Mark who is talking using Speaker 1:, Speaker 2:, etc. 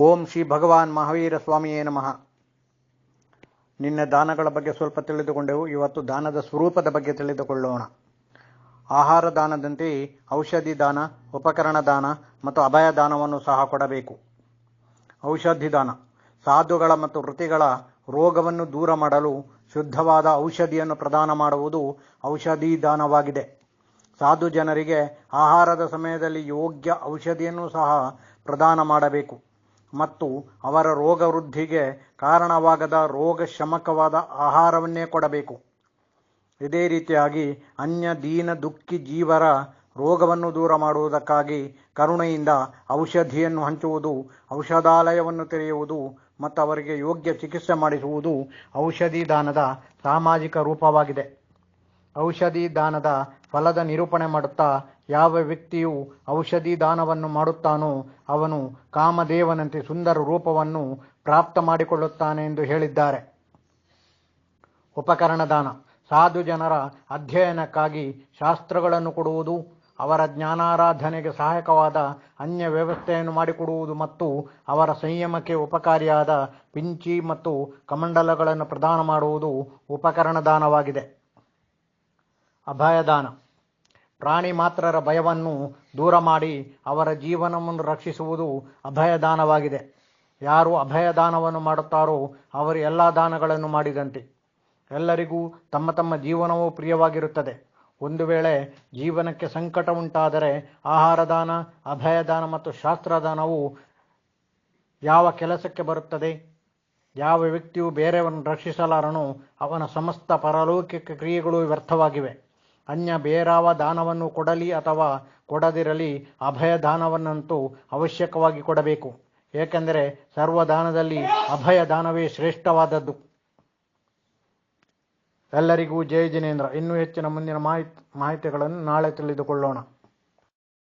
Speaker 1: ಓಂ ಶ್ರೀ ಭಗವಾನ್ ಮಹಾವೀರ ಸ್ವಾಮಿಯೇ ನಮಃ. ನಿನ್ನೆ ದಾನಗಳ ಬಗ್ಗೆ ಸ್ವಲ್ಪ ತಿಳಿದುಕೊಂಡೆವು, ಇವತ್ತು ದಾನದ ಸ್ವರೂಪದ ಬಗ್ಗೆ ತಿಳಿದುಕೊಳ್ಳೋಣ. ಆಹಾರ ದಾನದಂತೆ ಔಷಧಿ ದಾನ, ಉಪಕರಣ ದಾನ ಮತ್ತು ಅಭಯ ದಾನವನ್ನು ಸಹ ಕೊಡಬೇಕು. ಔಷಧಿ ದಾನ, ಸಾಧುಗಳ ಮತ್ತು ವೃತ್ತಿಗಳ ರೋಗವನ್ನು ದೂರ ಮಾಡಲು ಶುದ್ಧವಾದ ಔಷಧಿಯನ್ನು ಪ್ರದಾನ ಮಾಡುವುದು ಔಷಧಿ ದಾನವಾಗಿದೆ. ಸಾಧು ಜನರಿಗೆ ಆಹಾರದ ಸಮಯದಲ್ಲಿ ಯೋಗ್ಯ ಔಷಧಿಯನ್ನು ಸಹ ಪ್ರದಾನ ಮಾಡಬೇಕು. ಮತ್ತು ಅವರ ರೋಗ ವೃದ್ಧಿಗೆ ಕಾರಣವಾಗದ ರೋಗ ಶಮಕವಾದ ಆಹಾರವನ್ನೇ ಕೊಡಬೇಕು. ಇದೇ ರೀತಿಯಾಗಿ ಅನ್ಯ ದೀನ ದುಃಖಿ ಜೀವರ ರೋಗವನ್ನು ದೂರ ಮಾಡುವುದಕ್ಕಾಗಿ ಕರುಣೆಯಿಂದ ಔಷಧಿಯನ್ನು ಹಂಚುವುದು, ಔಷಧಾಲಯವನ್ನು ತೆರೆಯುವುದು ಮತ್ತು ಅವರಿಗೆ ಯೋಗ್ಯ ಚಿಕಿತ್ಸೆ ಮಾಡಿಸುವುದು ಔಷಧಿ ದಾನದ ಸಾಮಾಜಿಕ ರೂಪವಾಗಿದೆ. ಔಷಧಿ ದಾನದ ಫಲದ ನಿರೂಪಣೆ ಮಾಡುತ್ತಾ ಯಾವ ವ್ಯಕ್ತಿಯು ಔಷಧಿ ದಾನವನ್ನು ಮಾಡುತ್ತಾನೋ ಅವನು ಕಾಮದೇವನಂತೆ ಸುಂದರ ರೂಪವನ್ನು ಪ್ರಾಪ್ತ ಮಾಡಿಕೊಳ್ಳುತ್ತಾನೆ ಎಂದು ಹೇಳಿದ್ದಾರೆ. ಉಪಕರಣ ದಾನ. ಸಾಧು ಜನರ ಅಧ್ಯಯನಕ್ಕಾಗಿ ಶಾಸ್ತ್ರಗಳನ್ನು ಕೊಡುವುದು, ಅವರ ಜ್ಞಾನಾರಾಧನೆಗೆ ಸಹಾಯಕವಾದ ಅನ್ಯ ವ್ಯವಸ್ಥೆಯನ್ನು ಮಾಡಿಕೊಡುವುದು ಮತ್ತು ಅವರ ಸಂಯಮಕ್ಕೆ ಉಪಕಾರಿಯಾದ ಪಿಂಚಿ ಮತ್ತು ಕಮಂಡಲಗಳನ್ನು ಪ್ರದಾನ ಮಾಡುವುದು ಉಪಕರಣ ದಾನವಾಗಿದೆ. ಅಭಯದಾನ. ಪ್ರಾಣಿ ಮಾತ್ರರ ಭಯವನ್ನು ದೂರ ಮಾಡಿ ಅವರ ಜೀವನವನ್ನು ರಕ್ಷಿಸುವುದು ಅಭಯದಾನವಾಗಿದೆ. ಯಾರು ಅಭಯದಾನವನ್ನು ಮಾಡುತ್ತಾರೋ ಅವರು ಎಲ್ಲ ದಾನಗಳನ್ನು ಮಾಡಿದಂತೆ. ಎಲ್ಲರಿಗೂ ತಮ್ಮ ತಮ್ಮ ಜೀವನವೂ ಪ್ರಿಯವಾಗಿರುತ್ತದೆ. ಒಂದು ವೇಳೆ ಜೀವನಕ್ಕೆ ಸಂಕಟ ಉಂಟಾದರೆ ಆಹಾರ ದಾನ ಅಭಯದಾನ ಮತ್ತು ಶಾಸ್ತ್ರದಾನವು ಯಾವ ಕೆಲಸಕ್ಕೆ ಬರುತ್ತದೆ, ಯಾವ ವ್ಯಕ್ತಿಯು ಬೇರೆಯವರನ್ನು ರಕ್ಷಿಸಲಾರನೋ ಅವನ ಸಮಸ್ತ ಪರಲೌಕಿಕ ಕ್ರಿಯೆಗಳು ವ್ಯರ್ಥವಾಗಿವೆ. ಅನ್ಯ ಬೇರಾವ ದಾನವನ್ನು ಕೊಡಲಿ ಅಥವಾ ಕೊಡದಿರಲಿ ಅಭಯ ದಾನವನ್ನಂತೂ ಅವಶ್ಯಕವಾಗಿ ಕೊಡಬೇಕು. ಏಕೆಂದರೆ ಸರ್ವದಾನದಲ್ಲಿ ಅಭಯ ದಾನವೇ ಶ್ರೇಷ್ಠವಾದದ್ದು. ಎಲ್ಲರಿಗೂ ಜಯ ಜಿನೇಂದ್ರ. ಇನ್ನೂ ಹೆಚ್ಚಿನ ಮುಂದಿನ ಮಾಹಿತಿ, ಮಾಹಿತಿಗಳನ್ನು ನಾಳೆ ತಿಳಿದುಕೊಳ್ಳೋಣ.